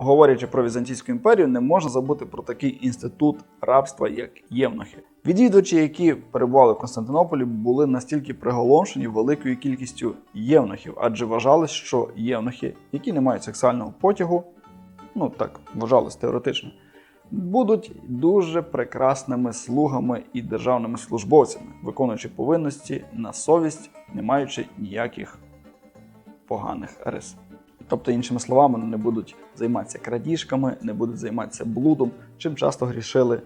Говорячи про Візантійську імперію, не можна забути про такий інститут рабства, як євнухи. Відвідувачі, які перебували в Константинополі, були настільки приголомшені великою кількістю євнухів, адже вважалось, що євнухи, які не мають сексуального потягу, ну так вважалось теоретично, будуть дуже прекрасними слугами і державними службовцями, виконуючи повинності на совість, не маючи ніяких поганих рис. Тобто, іншими словами, вони не будуть займатися крадіжками, не будуть займатися блудом, чим часто грішили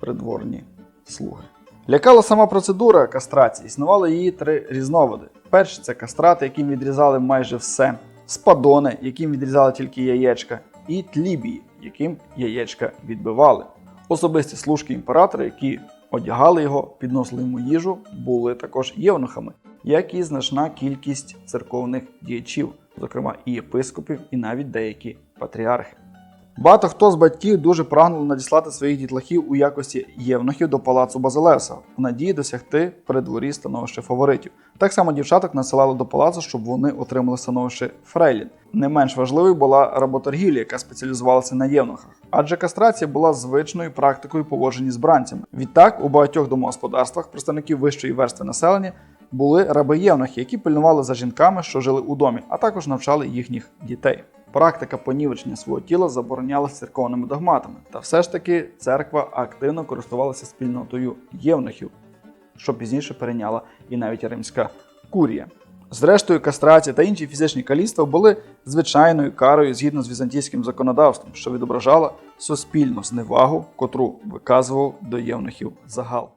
придворні слуги. Лякала сама процедура кастрації. Існувало її три різновиди. Перший це кастрати, яким відрізали майже все, спадони, яким відрізали тільки яєчка, і тлібії, яким яєчка відбивали. Особисті служки імператора, які одягали його, підносили йому їжу, були також євнухами, як і значна кількість церковних діячів, зокрема і єпископів, і навіть деякі патріархи. Багато хто з батьків дуже прагнули надіслати своїх дітлахів у якості євнухів до палацу Базилевса в надії досягти при дворі становище фаворитів. Так само дівчаток насилали до палацу, щоб вони отримали становище фрейлін. Не менш важливою була работоргівля, яка спеціалізувалася на євнухах, адже кастрація була звичною практикою поводження з бранцями. Відтак, у багатьох домогосподарствах представників вищої верстви населення були раби-євнухи, які пильнували за жінками, що жили у домі, а також навчали їхніх дітей. Практика понівечення свого тіла заборонялася церковними догматами, та все ж таки церква активно користувалася спільнотою євнухів, що пізніше перейняла і навіть римська курія. Зрештою, кастрація та інші фізичні каліцтва були звичайною карою згідно з візантійським законодавством, що відображала суспільну зневагу, котру виказував до євнухів загал.